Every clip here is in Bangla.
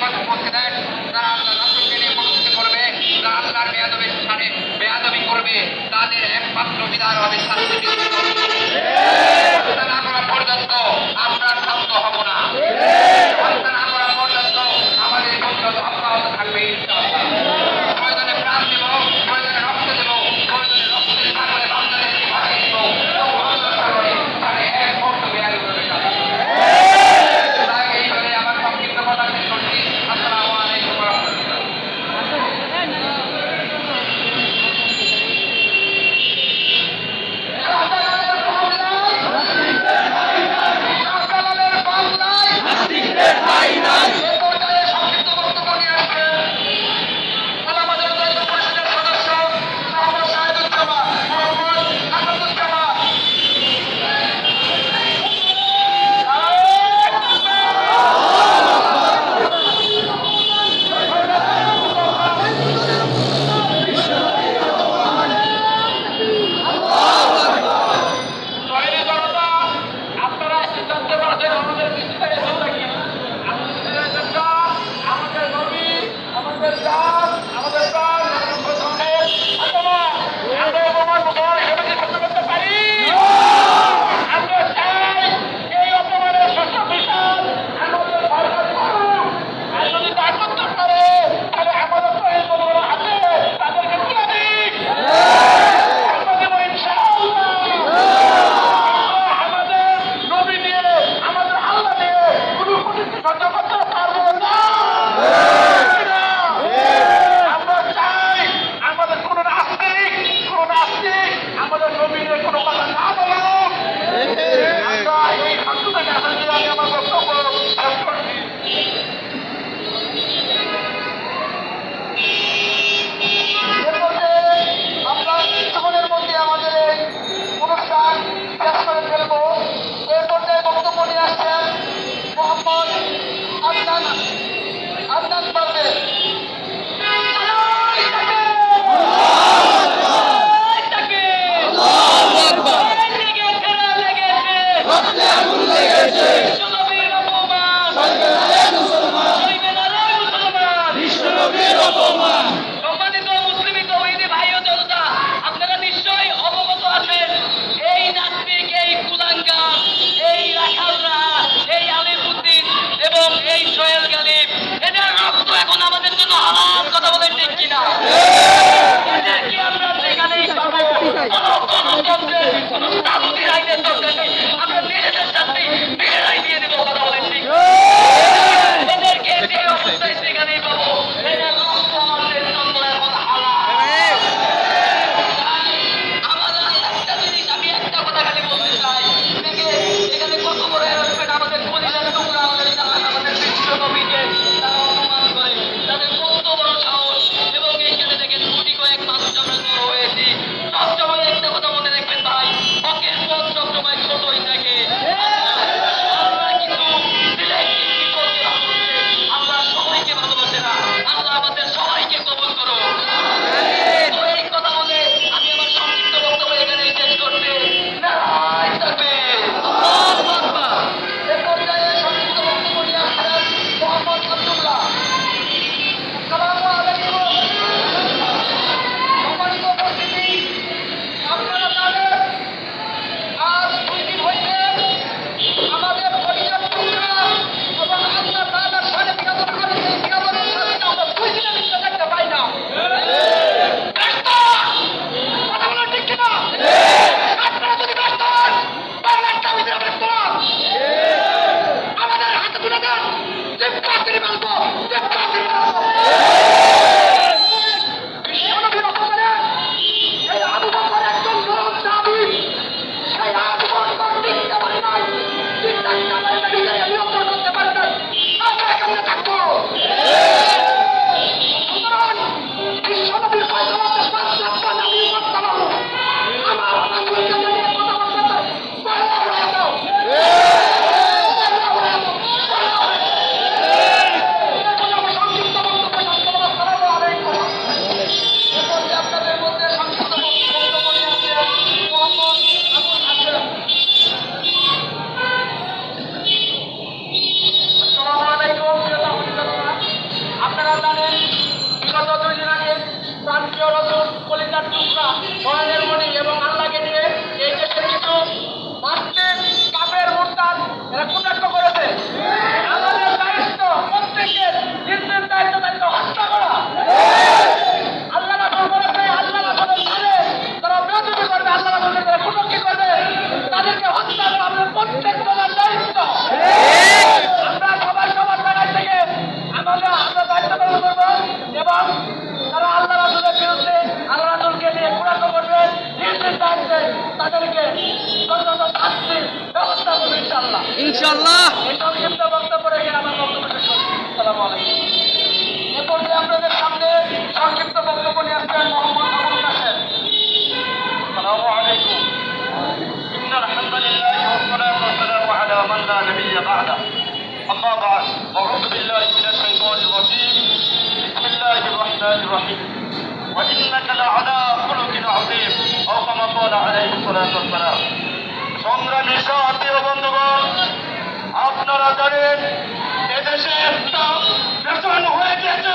তারা আল্লাহ রাসুলকে নিয়ে করবে, তারা আল্লাহর বেয়াদবি সারে বেয়াদবি করবে, তাদের একমাত্র বিধান হবে Thank you. 我还没 شاء إن الحمد لله والصلاة والسلام على من لا نبي أما بعد أعوذ بالله من الشيطان بسم الله الرحمن الرحيم وإنك لعلى خلق عليه الصلاة والسلام. সংগ্রামী সাথী ও বন্ধুগণ আপনারা জানেন এদেশে একটা বেতন হয়ে গেছে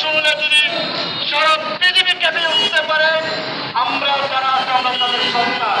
রসগোল্লা যদি সারা পৃথিবী কেঁপে উঠতে পারে আমরা যারা আমরা তাদের সন্তান।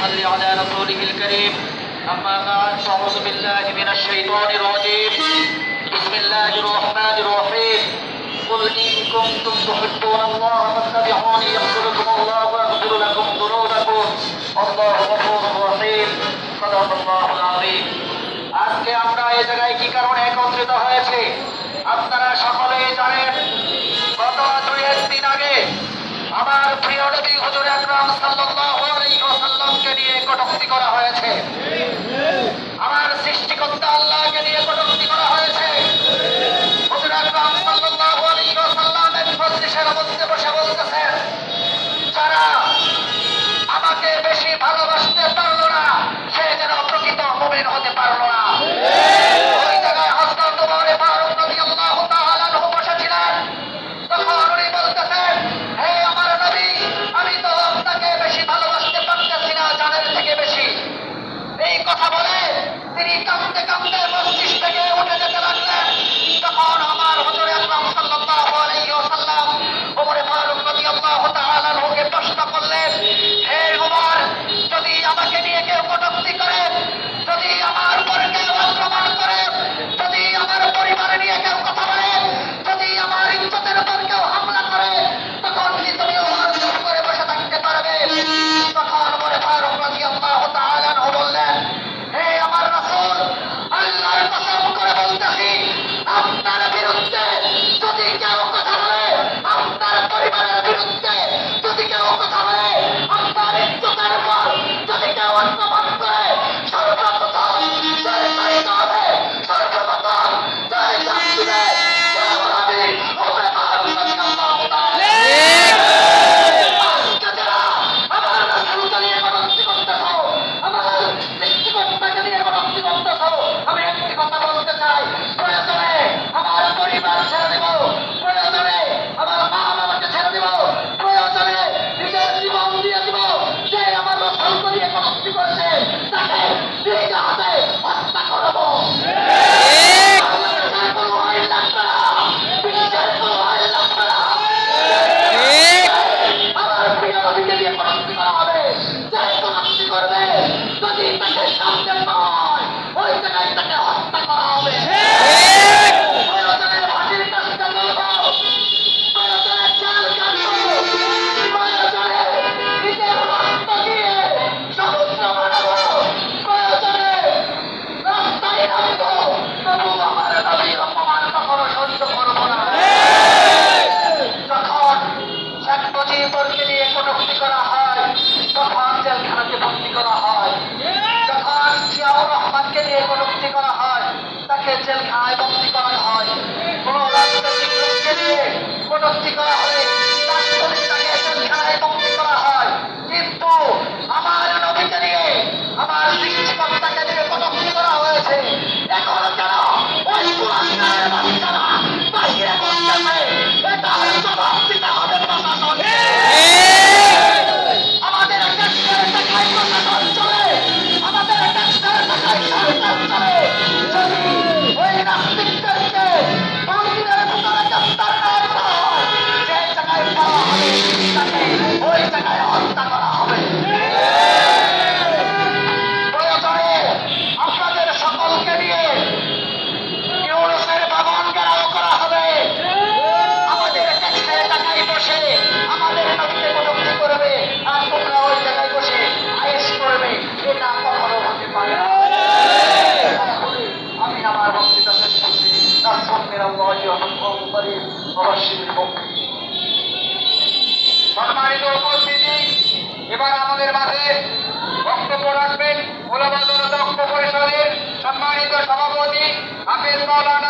صل على رسوله الكريم أما بعد فأعوذ بالله من الشيطان الرجيم بسم الله الرحمن الرحيم قل إن كنتم تحبون الله فاتبعوني يغفركم الله ويغفر لكم ذنوبكم والله غفور رحيم صدق الله العظيم আজকে আমরা এই জায়গায় কি কারণে একত্রিত হয়েছে আপনারা সকলে জানেন গত দুই একদিন আগে আমার প্রিয় নবী হজুর একরাম সাল্লাহ আল্লাহকে নিয়ে কটক্তি করা হয়েছে। আমার সৃষ্টিকর্তা আল্লাহকে নিয়ে কটক্তি করা হয়েছে। পরিষদের সম্মানিত সভাপতি হাফিজ মৌলানা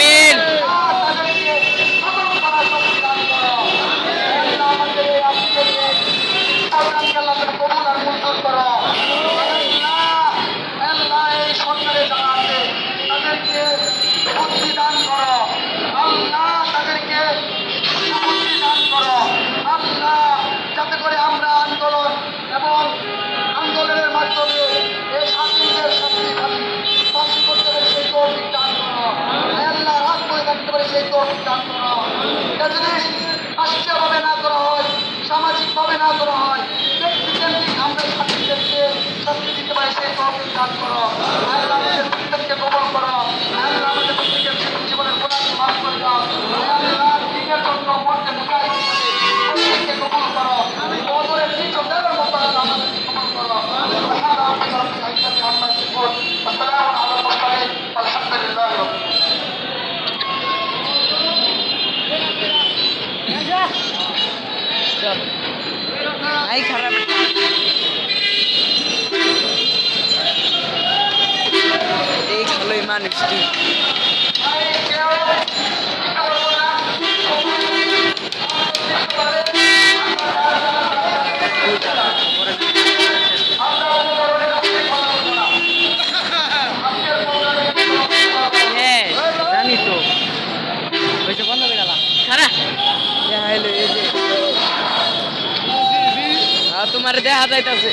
me ভাবে না করা হয়, সামাজিক ভাবে না করা হয়, ব্যক্তিকেন্দ্রিক আমরা ছাত্রীদেরকে শক্তি দিতে পারি সেই তহবিল দান করা। হয় মাথাই খারাপ। এই ভালোই মানুষটি যাইতেছে।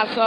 আচ্ছা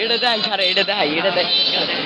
এটা দেখাই সারা এটা দেখাই এটা দেখাই